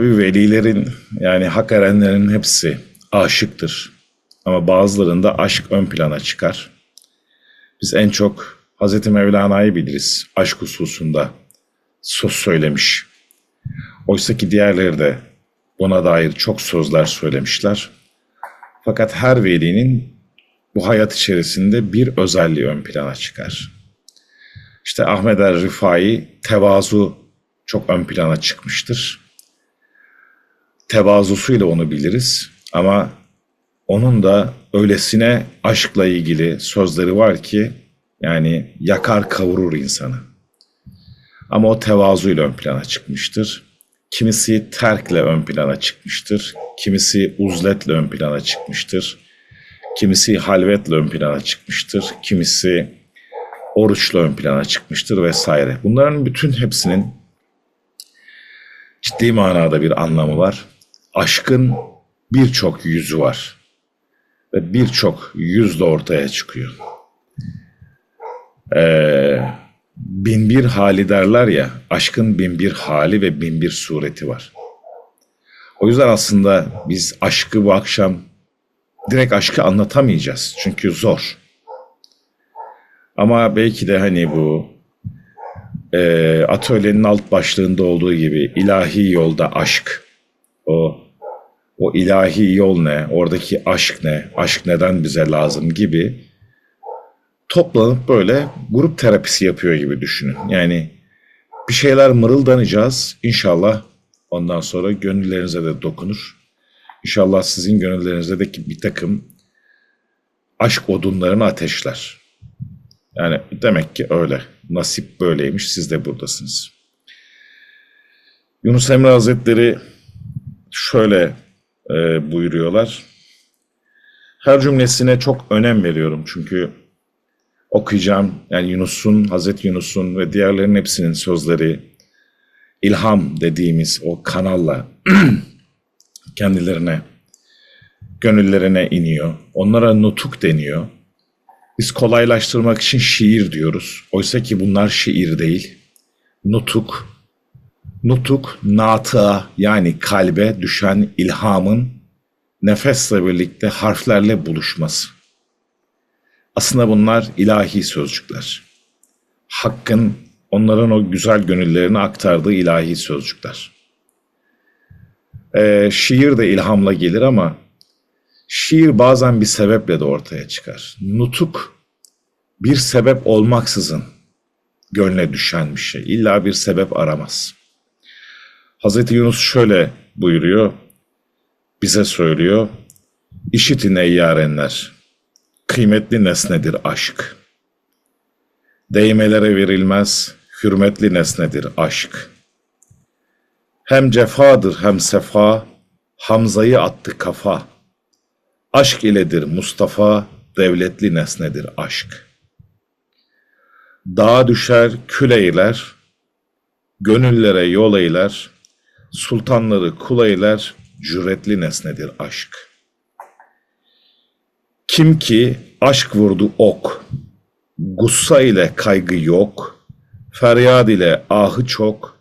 Velilerin yani hak erenlerin hepsi aşıktır. Ama bazılarında aşk ön plana çıkar. Biz en çok Hazreti Mevlana'yı biliriz. Aşk hususunda söz söylemiş. Oysa ki diğerleri de buna dair çok sözler söylemişler. Fakat her velinin bu hayat içerisinde bir özelliği ön plana çıkar. İşte Ahmet er Rifai tevazu çok ön plana çıkmıştır. Tevazusuyla onu biliriz ama onun da öylesine aşkla ilgili sözleri var ki yani yakar kavurur insanı. Ama o tevazuyla ön plana çıkmıştır. Kimisi terkle ön plana çıkmıştır. Kimisi uzletle ön plana çıkmıştır. Kimisi halvetle ön plana çıkmıştır. Kimisi oruçla ön plana çıkmıştır vesaire. Bunların bütün hepsinin ciddi manada bir anlamı var. Aşkın birçok yüzü var ve birçok yüz de ortaya çıkıyor. Ee, bin bir hali derler ya, aşkın bin bir hali ve bin bir sureti var. O yüzden aslında biz aşkı bu akşam direkt aşkı anlatamayacağız. Çünkü zor. Ama belki de hani bu e, atölyenin alt başlığında olduğu gibi ilahi yolda aşk, o o ilahi yol ne, oradaki aşk ne, aşk neden bize lazım gibi toplanıp böyle grup terapisi yapıyor gibi düşünün. Yani bir şeyler mırıldanacağız. İnşallah ondan sonra gönüllerinize de dokunur. İnşallah sizin gönüllerinize de bir takım aşk odunlarını ateşler. Yani demek ki öyle. Nasip böyleymiş. Siz de buradasınız. Yunus Emre Hazretleri şöyle e, buyuruyorlar. Her cümlesine çok önem veriyorum çünkü okuyacağım yani Yunus'un, Hazreti Yunus'un ve diğerlerin hepsinin sözleri ilham dediğimiz o kanalla kendilerine, gönüllerine iniyor. Onlara nutuk deniyor. Biz kolaylaştırmak için şiir diyoruz. Oysa ki bunlar şiir değil. Nutuk, nutuk, natığa yani kalbe düşen ilhamın nefesle birlikte harflerle buluşması. Aslında bunlar ilahi sözcükler. Hakkın onların o güzel gönüllerine aktardığı ilahi sözcükler. Ee, şiir de ilhamla gelir ama şiir bazen bir sebeple de ortaya çıkar. Nutuk bir sebep olmaksızın gönle düşen bir şey. İlla bir sebep aramaz. Hazreti Yunus şöyle buyuruyor, bize söylüyor. İşitin ey yarenler, kıymetli nesnedir aşk. Değmelere verilmez, hürmetli nesnedir aşk. Hem cefadır hem sefa, Hamza'yı attı kafa. Aşk iledir Mustafa, devletli nesnedir aşk. Dağa düşer kül eyler, gönüllere yol eyler, sultanları kul eyler, cüretli nesnedir aşk. Kim ki aşk vurdu ok, gussa ile kaygı yok, feryad ile ahı çok,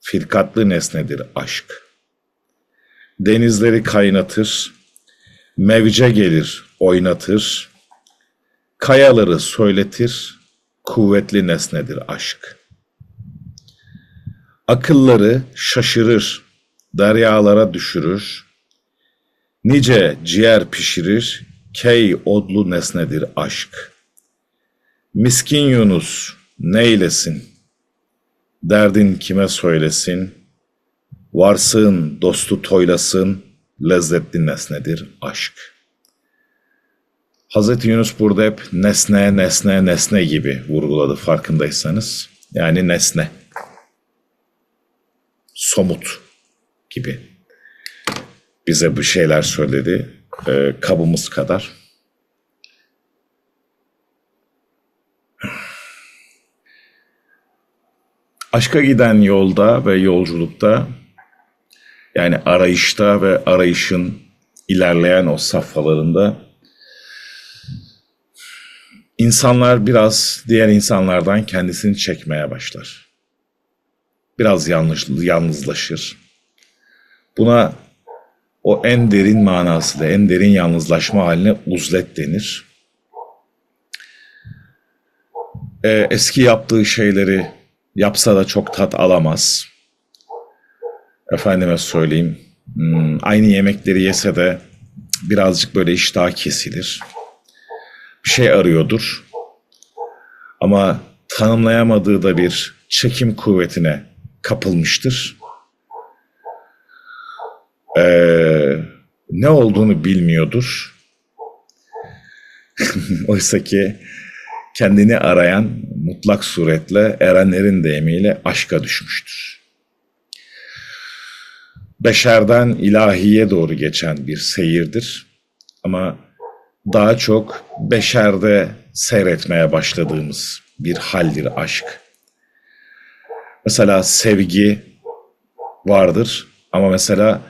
firkatlı nesnedir aşk. Denizleri kaynatır, mevce gelir oynatır, kayaları söyletir, kuvvetli nesnedir aşk. Akılları şaşırır, deryalara düşürür, nice ciğer pişirir, key odlu nesnedir aşk. Miskin Yunus neylesin, derdin kime söylesin, varsın dostu toylasın, lezzetli nesnedir aşk. Hazreti Yunus burada hep nesne, nesne, nesne gibi vurguladı farkındaysanız. Yani nesne. Somut gibi. Bize bir şeyler söyledi. E, kabımız kadar. Aşka giden yolda ve yolculukta yani arayışta ve arayışın ilerleyen o safhalarında insanlar biraz diğer insanlardan kendisini çekmeye başlar. Biraz yalnız, yalnızlaşır. Buna o en derin manasıyla, en derin yalnızlaşma haline uzlet denir. Ee, eski yaptığı şeyleri yapsa da çok tat alamaz. Efendime söyleyeyim, hmm, aynı yemekleri yese de birazcık böyle iştah kesilir. Bir şey arıyordur. Ama tanımlayamadığı da bir çekim kuvvetine kapılmıştır. Ee, ne olduğunu bilmiyordur. Oysa ki kendini arayan mutlak suretle erenlerin deyimiyle aşka düşmüştür. Beşerden ilahiye doğru geçen bir seyirdir. Ama daha çok beşerde seyretmeye başladığımız bir haldir aşk. Mesela sevgi vardır ama mesela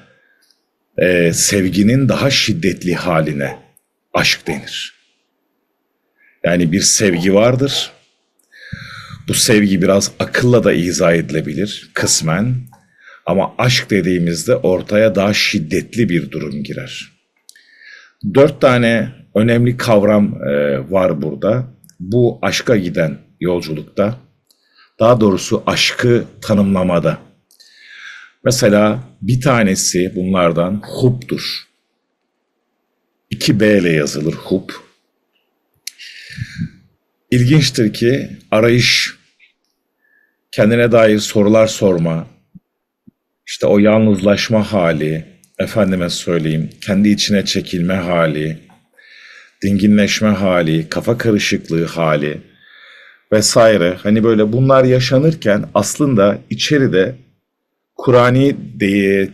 e, sevginin daha şiddetli haline aşk denir. Yani bir sevgi vardır. Bu sevgi biraz akılla da izah edilebilir kısmen. Ama aşk dediğimizde ortaya daha şiddetli bir durum girer. Dört tane önemli kavram e, var burada. Bu aşka giden yolculukta, daha doğrusu aşkı tanımlamada. Mesela bir tanesi bunlardan hubdur. 2B ile yazılır hub. İlginçtir ki arayış, kendine dair sorular sorma, işte o yalnızlaşma hali, efendime söyleyeyim, kendi içine çekilme hali, dinginleşme hali, kafa karışıklığı hali vesaire. Hani böyle bunlar yaşanırken aslında içeride Kur'ani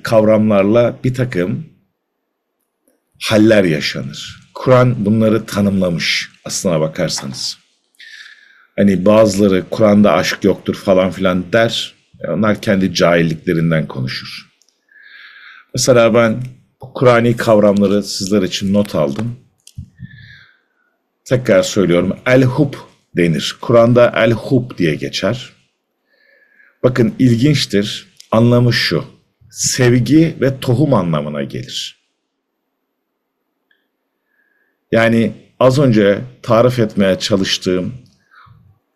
kavramlarla bir takım haller yaşanır. Kur'an bunları tanımlamış aslına bakarsanız. Hani bazıları Kur'an'da aşk yoktur falan filan der. Onlar kendi cahilliklerinden konuşur. Mesela ben Kur'ani kavramları sizler için not aldım. Tekrar söylüyorum. El-Hub denir. Kur'an'da El-Hub diye geçer. Bakın ilginçtir. Anlamı şu. Sevgi ve tohum anlamına gelir. Yani az önce tarif etmeye çalıştığım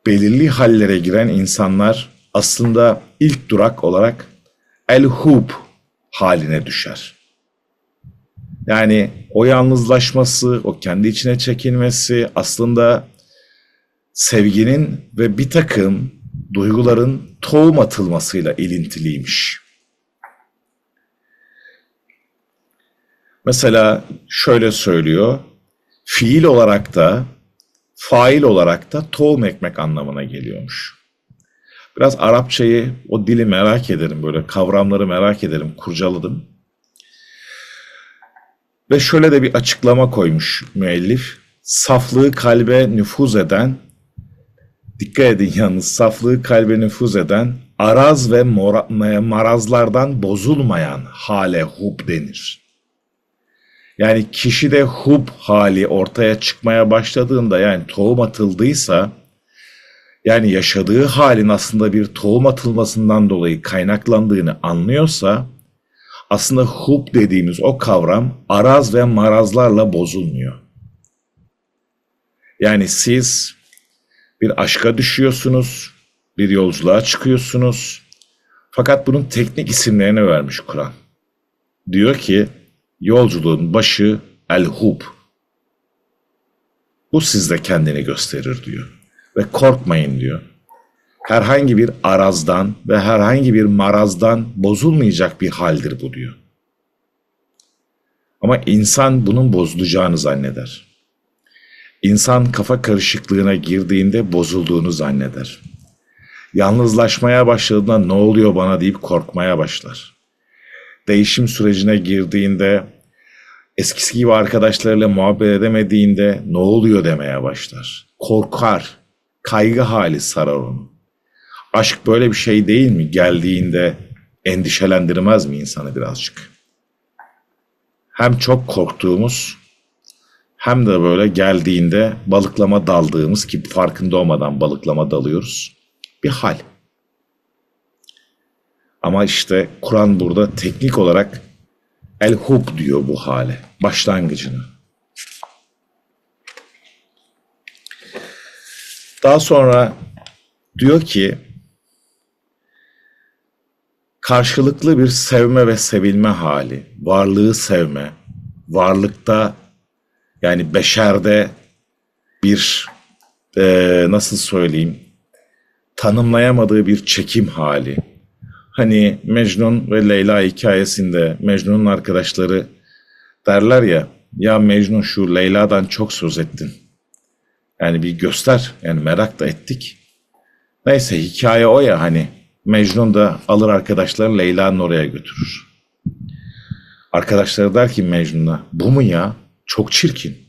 belirli hallere giren insanlar aslında ilk durak olarak el-hub haline düşer. Yani o yalnızlaşması, o kendi içine çekilmesi aslında sevginin ve bir takım duyguların tohum atılmasıyla ilintiliymiş. Mesela şöyle söylüyor, fiil olarak da, fail olarak da tohum ekmek anlamına geliyormuş. Biraz Arapçayı, o dili merak ederim böyle, kavramları merak ederim, kurcaladım. Ve şöyle de bir açıklama koymuş müellif. Saflığı kalbe nüfuz eden, dikkat edin yalnız saflığı kalbe nüfuz eden, araz ve marazlardan bozulmayan hale hub denir. Yani kişide hub hali ortaya çıkmaya başladığında yani tohum atıldıysa yani yaşadığı halin aslında bir tohum atılmasından dolayı kaynaklandığını anlıyorsa aslında hub dediğimiz o kavram araz ve marazlarla bozulmuyor. Yani siz bir aşka düşüyorsunuz, bir yolculuğa çıkıyorsunuz. Fakat bunun teknik isimlerini vermiş Kur'an. Diyor ki yolculuğun başı el-hub. Bu sizde kendini gösterir diyor. Ve korkmayın diyor herhangi bir arazdan ve herhangi bir marazdan bozulmayacak bir haldir bu diyor. Ama insan bunun bozulacağını zanneder. İnsan kafa karışıklığına girdiğinde bozulduğunu zanneder. Yalnızlaşmaya başladığında ne oluyor bana deyip korkmaya başlar. Değişim sürecine girdiğinde eskisi gibi arkadaşlarıyla muhabbet edemediğinde ne oluyor demeye başlar. Korkar, kaygı hali sarar onu. Aşk böyle bir şey değil mi? Geldiğinde endişelendirmez mi insanı birazcık? Hem çok korktuğumuz hem de böyle geldiğinde balıklama daldığımız ki farkında olmadan balıklama dalıyoruz. Bir hal. Ama işte Kur'an burada teknik olarak El hub diyor bu hale. Başlangıcını. Daha sonra diyor ki karşılıklı bir sevme ve sevilme hali, varlığı sevme, varlıkta yani beşerde bir eee, nasıl söyleyeyim tanımlayamadığı bir çekim hali. Hani Mecnun ve Leyla hikayesinde Mecnun'un arkadaşları derler ya ya Mecnun şu Leyla'dan çok söz ettin. Yani bir göster yani merak da ettik. Neyse hikaye o ya hani Mecnun da alır arkadaşları Leyla'nın oraya götürür. Arkadaşları der ki Mecnun'a bu mu ya? Çok çirkin.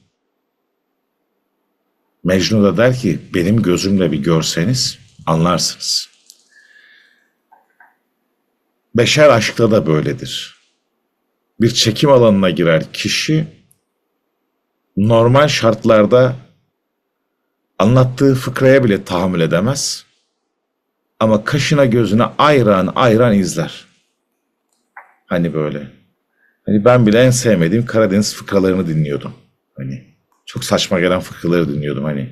Mecnun da der ki benim gözümle bir görseniz anlarsınız. Beşer aşkta da böyledir. Bir çekim alanına girer kişi normal şartlarda anlattığı fıkraya bile tahammül edemez. Ama kaşına gözüne ayran ayran izler. Hani böyle. Hani ben bile en sevmediğim Karadeniz fıkralarını dinliyordum. Hani çok saçma gelen fıkraları dinliyordum hani.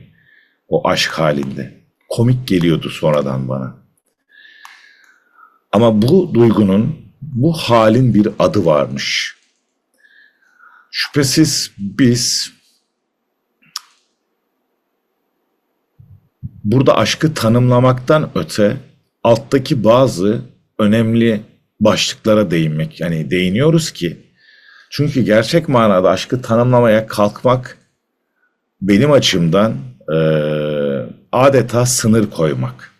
O aşk halinde. Komik geliyordu sonradan bana. Ama bu duygunun, bu halin bir adı varmış. Şüphesiz biz burada aşkı tanımlamaktan öte alttaki bazı önemli başlıklara değinmek yani değiniyoruz ki çünkü gerçek manada aşkı tanımlamaya kalkmak benim açımdan eee, adeta sınır koymak.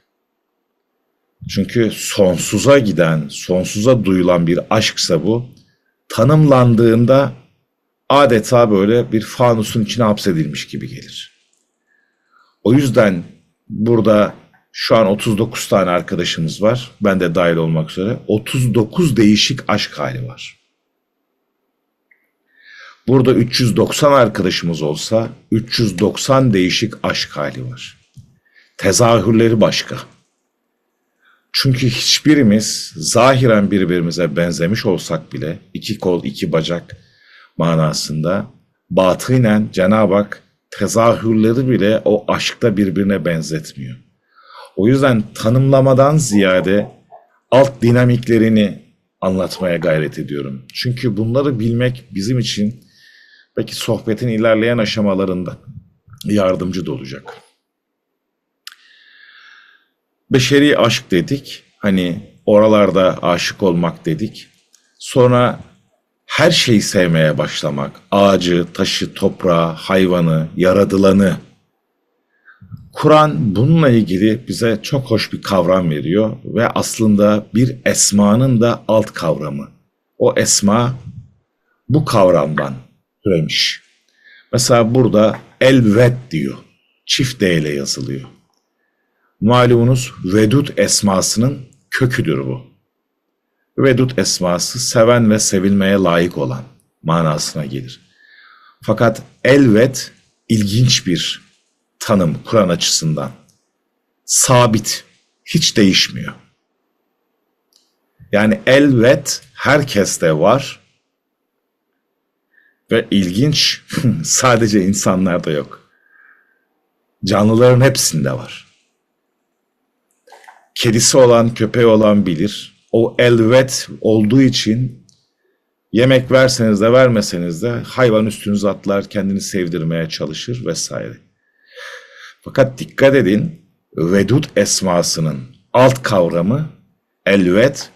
Çünkü sonsuza giden, sonsuza duyulan bir aşksa bu tanımlandığında adeta böyle bir fanusun içine hapsedilmiş gibi gelir. O yüzden burada şu an 39 tane arkadaşımız var. Ben de dahil olmak üzere. 39 değişik aşk hali var. Burada 390 arkadaşımız olsa 390 değişik aşk hali var. Tezahürleri başka. Çünkü hiçbirimiz zahiren birbirimize benzemiş olsak bile iki kol iki bacak manasında batınen Cenab-ı Hak tezahürleri bile o aşkta birbirine benzetmiyor. O yüzden tanımlamadan ziyade alt dinamiklerini anlatmaya gayret ediyorum. Çünkü bunları bilmek bizim için belki sohbetin ilerleyen aşamalarında yardımcı da olacak. Beşeri aşk dedik. Hani oralarda aşık olmak dedik. Sonra her şeyi sevmeye başlamak. Ağacı, taşı, toprağı, hayvanı, yaradılanı. Kur'an bununla ilgili bize çok hoş bir kavram veriyor ve aslında bir esmanın da alt kavramı. O esma bu kavramdan türemiş. Mesela burada elvet diyor. Çift D ile yazılıyor. Malumunuz Vedud esmasının köküdür bu. Vedud esması seven ve sevilmeye layık olan manasına gelir. Fakat elvet ilginç bir tanım Kur'an açısından. Sabit, hiç değişmiyor. Yani elvet herkeste var ve ilginç sadece insanlarda yok. Canlıların hepsinde var. Kedisi olan, köpeği olan bilir. O elvet olduğu için yemek verseniz de vermeseniz de hayvan üstünüze atlar, kendini sevdirmeye çalışır vesaire. Fakat dikkat edin, vedud esmasının alt kavramı elvet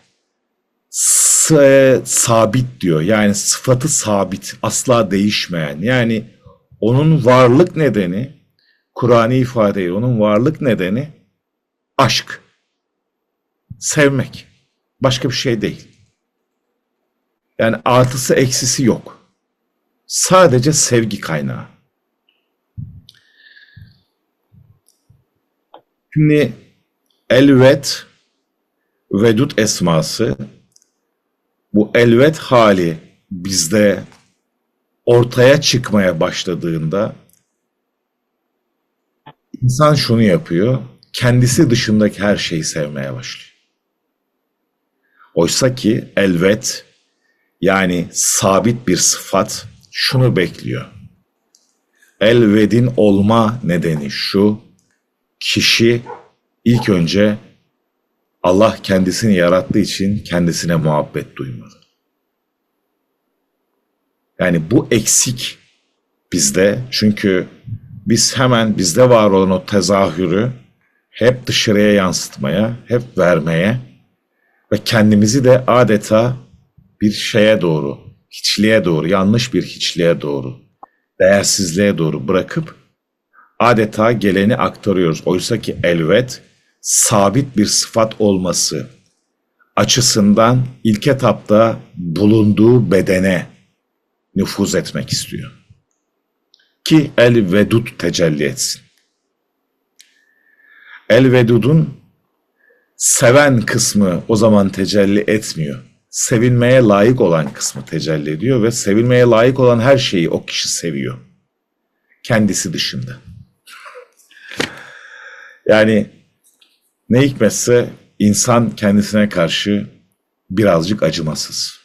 sabit diyor. Yani sıfatı sabit, asla değişmeyen. Yani onun varlık nedeni, Kur'an'ı ifadeyle onun varlık nedeni aşk. Sevmek. Başka bir şey değil. Yani artısı eksisi yok. Sadece sevgi kaynağı. Şimdi elvet vedud esması bu elvet hali bizde ortaya çıkmaya başladığında insan şunu yapıyor. Kendisi dışındaki her şeyi sevmeye başlıyor. Oysa ki elvet yani sabit bir sıfat şunu bekliyor. Elvedin olma nedeni şu, kişi ilk önce Allah kendisini yarattığı için kendisine muhabbet duymalı. Yani bu eksik bizde çünkü biz hemen bizde var olan o tezahürü hep dışarıya yansıtmaya, hep vermeye ve kendimizi de adeta bir şeye doğru, hiçliğe doğru, yanlış bir hiçliğe doğru, değersizliğe doğru bırakıp adeta geleni aktarıyoruz. Oysa ki elvet sabit bir sıfat olması açısından ilk etapta bulunduğu bedene nüfuz etmek istiyor. Ki el vedud tecelli etsin. El vedudun seven kısmı o zaman tecelli etmiyor. Sevilmeye layık olan kısmı tecelli ediyor ve sevilmeye layık olan her şeyi o kişi seviyor. Kendisi dışında. Yani ne hikmetse insan kendisine karşı birazcık acımasız.